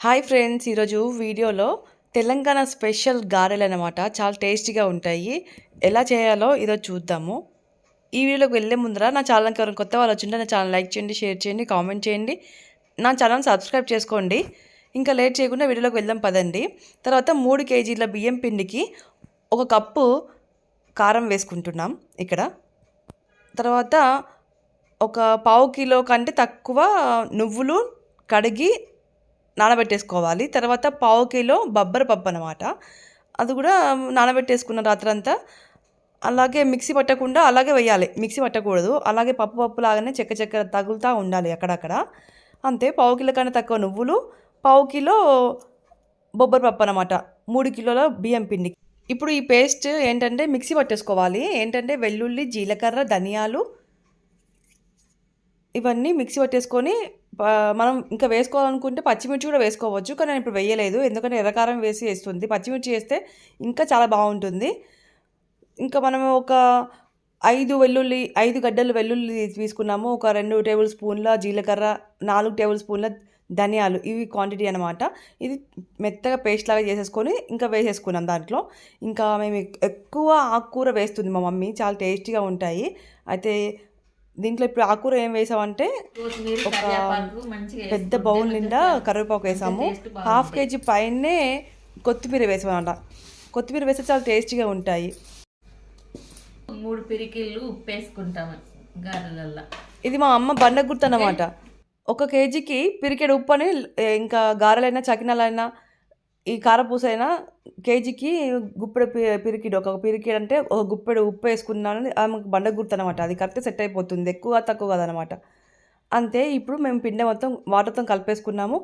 Hi friends ఈరోజు వీడియోలో Telangana special గారెలు అనమాట చాలా టేస్టీగా ఉంటాయి. ఎలా చేయాలో ఈరోజు చూద్దాము. ఈ వీడియోలోకి వెళ్ళే ముందర నా ఛానల్కి ఎవరైనా కొత్త వాళ్ళు వచ్చింటే నా ఛానల్ లైక్ చేయండి షేర్ చేయండి కామెంట్ చేయండి. నా ఛానల్ సబ్స్క్రైబ్ చేసుకోండి. ఇంకా లేట్ చేయకుండా వీడియోలోకి వెళ్దాం పదండి. తర్వాత మూడు కేజీల బియ్యం పిండికి ఒక కప్పు కారం వేసుకుంటున్నాం ఇక్కడ. తర్వాత ఒక పావు కిలో కంటే తక్కువ నువ్వులు కడిగి నానబెట్టేసుకోవాలి. తర్వాత పావు కిలో బబ్బర పప్పు అనమాట అది కూడా నానబెట్టేసుకున్న రాత్రంతా అలాగే మిక్సీ పట్టకుండా అలాగే వేయాలి. మిక్సీ పట్టకూడదు. అలాగే పప్పు పప్పు లాగానే చెక్క చెక్క తగులుతూ ఉండాలి అక్కడక్కడ. అంతే పావు కిలో కన్నా తక్కువ నువ్వులు పావు కిలో బొబ్బరి పప్పు అనమాట మూడు కిలోల బియ్యం పిండి. ఇప్పుడు ఈ పేస్ట్ ఏంటంటే మిక్సీ పట్టేసుకోవాలి. ఏంటంటే వెల్లుల్లి జీలకర్ర ధనియాలు ఇవన్నీ మిక్సీ పట్టేసుకొని మనం ఇంకా వేసుకోవాలనుకుంటే పచ్చిమిర్చి కూడా వేసుకోవచ్చు కానీ నేను ఇప్పుడు వేయలేదు. ఎందుకంటే ఎర్రకారం వేసి వేస్తుంది. పచ్చిమిర్చి వేస్తే ఇంకా చాలా బాగుంటుంది. ఇంకా మనం ఒక ఐదు వెల్లుల్లి ఐదు గడ్డలు వెల్లుల్లి తీసుకున్నాము. ఒక రెండు టేబుల్ స్పూన్ల జీలకర్ర నాలుగు టేబుల్ స్పూన్ల ధనియాలు. ఇవి క్వాంటిటీ అనమాట ఇది మెత్తగా పేస్ట్ లాగా చేసేసుకొని ఇంకా వేసేసుకున్నాం దాంట్లో. ఇంకా మేము ఎక్కువ ఆకుకూర వేస్తుంది మా మమ్మీ. చాలా టేస్టీగా ఉంటాయి. అయితే దీంట్లో ఇప్పుడు ఆకుకూర ఏం వేసామంటే ఒక పెద్ద బౌల్ నిండా కరివేపాకు వేసాము. హాఫ్ కేజీ పైనే కొత్తిమీర వేసామన్నమాట కొత్తిమీర వేస్తే చాలా టేస్టీగా ఉంటాయి. మూడు పిరికిళ్ళు ఉప్పు వేసుకుంటాము గారెలల్లో. ఇది మా అమ్మ బండ గుర్తు అన్నమాట ఒక కేజీకి పిరికెడు ఉప్పు అని ఇంకా గారెలైనా చకినాలైనా ఈ కారపూస అయినా కేజీకి గుప్పెడు పిరికిడు. ఒక పిరికిడు అంటే ఒక గుప్పెడు ఉప్పు వేసుకున్నాను ఆమెకు బండ గుర్తు అనమాట అది కరెక్ట్ సెట్ అయిపోతుంది. ఎక్కువ తక్కువ కదనమాట. అంతే ఇప్పుడు మేము పిండి మొత్తం వాటర్తో కలిపేసుకున్నాము.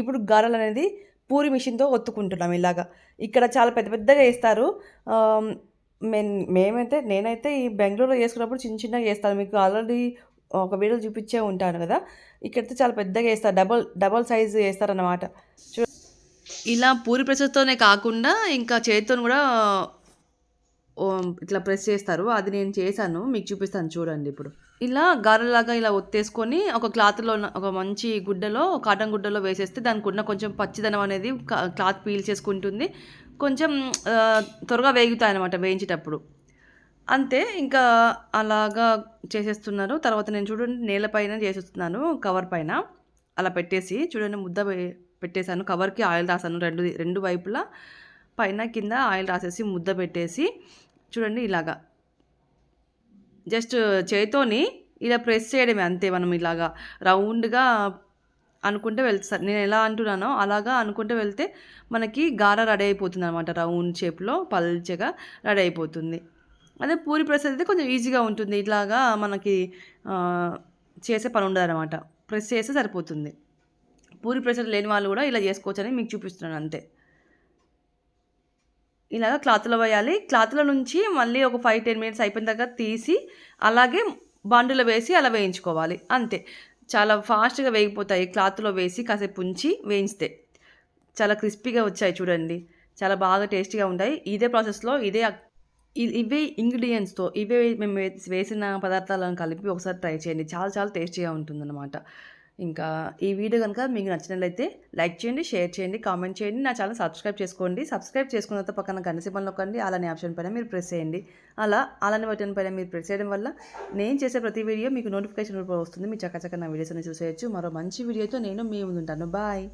ఇప్పుడు గారెలు అనేది పూరి మిషన్తో ఒత్తుకుంటున్నాం ఇలాగా. ఇక్కడ చాలా పెద్ద పెద్దగా వేస్తారు. మేం మేమైతే నేనైతే ఈ బెంగళూరులో చేసుకున్నప్పుడు చిన్న చిన్నగా చేస్తాను. మీకు ఆల్రెడీ ఒక వీడియో చూపించే ఉంటాను కదా. ఇక్కడైతే చాలా పెద్దగా వేస్తారు. డబల్ డబల్ సైజ్ వేస్తారన్నమాట. చూ ఇలా పూరి ప్రెసెస్తోనే కాకుండా ఇంకా చేతితో కూడా ఇట్లా ప్రెస్ చేస్తారు. అది నేను చేశాను. మీకు చూపిస్తాను చూడండి ఇప్పుడు. ఇలా గారెలాగా ఇలా ఒత్తేసుకొని ఒక క్లాత్లో ఒక మంచి గుడ్డలో కాటన్ గుడ్డలో వేసేస్తే దానికి ఉన్న కొంచెం పచ్చిదనం అనేది కా- క్లాత్ పీల్ చేసుకుంటుంది. కొంచెం త్వరగా వేగుతాయి అనమాట వేయించేటప్పుడు. అంతే ఇంకా అలాగా చేసేస్తున్నారు. తర్వాత నేను చూడండి నేలపైన చేసేస్తున్నాను కవర్ పైన. అలా పెట్టేసి చూడండి ముద్ద పెట్టేశాను. కవర్కి ఆయిల్ రాసాను రెండు రెండు వైపులా పైన కింద ఆయిల్ రాసేసి ముద్ద పెట్టేసి చూడండి ఇలాగా. జస్ట్ చేతితోని ఇలా ప్రెస్ చేయడమే అంతే మనం ఇలాగా రౌండ్గా అనుకుంటే వెళ్తారు నేను ఎలా అంటున్నానో అలాగా అనుకుంటే వెళ్తే మనకి గార రెడీ అయిపోతుంది అనమాట రౌండ్ షేప్లో పల్చగా రెడీ అయిపోతుంది. అదే పూరి ప్రెస్ అయితే కొంచెం ఈజీగా ఉంటుంది. ఇట్లాగా మనకి చేసే పని ఉండదు అనమాట ప్రెస్ చేస్తే సరిపోతుంది. పూరి ప్రెషర్ లేని వాళ్ళు కూడా ఇలా చేసుకోవచ్చని మీకు చూపిస్తున్నాను అంతే. ఇలాగ క్లాత్లో వేయాలి. క్లాత్లో నుంచి మళ్ళీ ఒక ఫైవ్ టెన్ మినిట్స్ అయిపోయిన తర్వాత తీసి అలాగే బండులో వేసి అలా వేయించుకోవాలి అంతే. చాలా ఫాస్ట్గా వేగిపోతాయి. క్లాత్లో వేసి కాసేపు ఉంచి వేయించితే చాలా క్రిస్పీగా వచ్చాయి చూడండి. చాలా బాగా టేస్టీగా ఉంటాయి. ఇదే ప్రాసెస్లో ఇదే ఇ- ఇవే ఇంగ్రీడియంట్స్తో ఇవే మేము వేసిన పదార్థాలను కలిపి ఒకసారి ట్రై చేయండి. చాలా చాలా టేస్టీగా ఉంటుందన్నమాట. ఇంకా ఈ వీడియో కనుక మీకు నచ్చినట్లయితే లైక్ చేయండి షేర్ చేయండి కామెంట్ చేయండి. నా ఛానల్ సబ్స్క్రైబ్ చేసుకోండి. సబ్స్క్రైబ్ చేసుకున్న తర్వాత పక్కన గంట సింబల్ నొక్కండి. అలానే ఆప్షన్ పైన మీరు ప్రెస్ చేయండి. అలా అలానే బటన్ పైన మీరు ప్రెస్ చేయడం వల్ల నేను చేసే ప్రతి వీడియో మీకు నోటిఫికేషన్ రూపంలో వస్తుంది. మీ చక్కచక్క నా వీడియోస్ అన్ని చూసేయచ్చు. మరో మంచి వీడియోతో నేను మీ ముందుంటాను. బాయ్.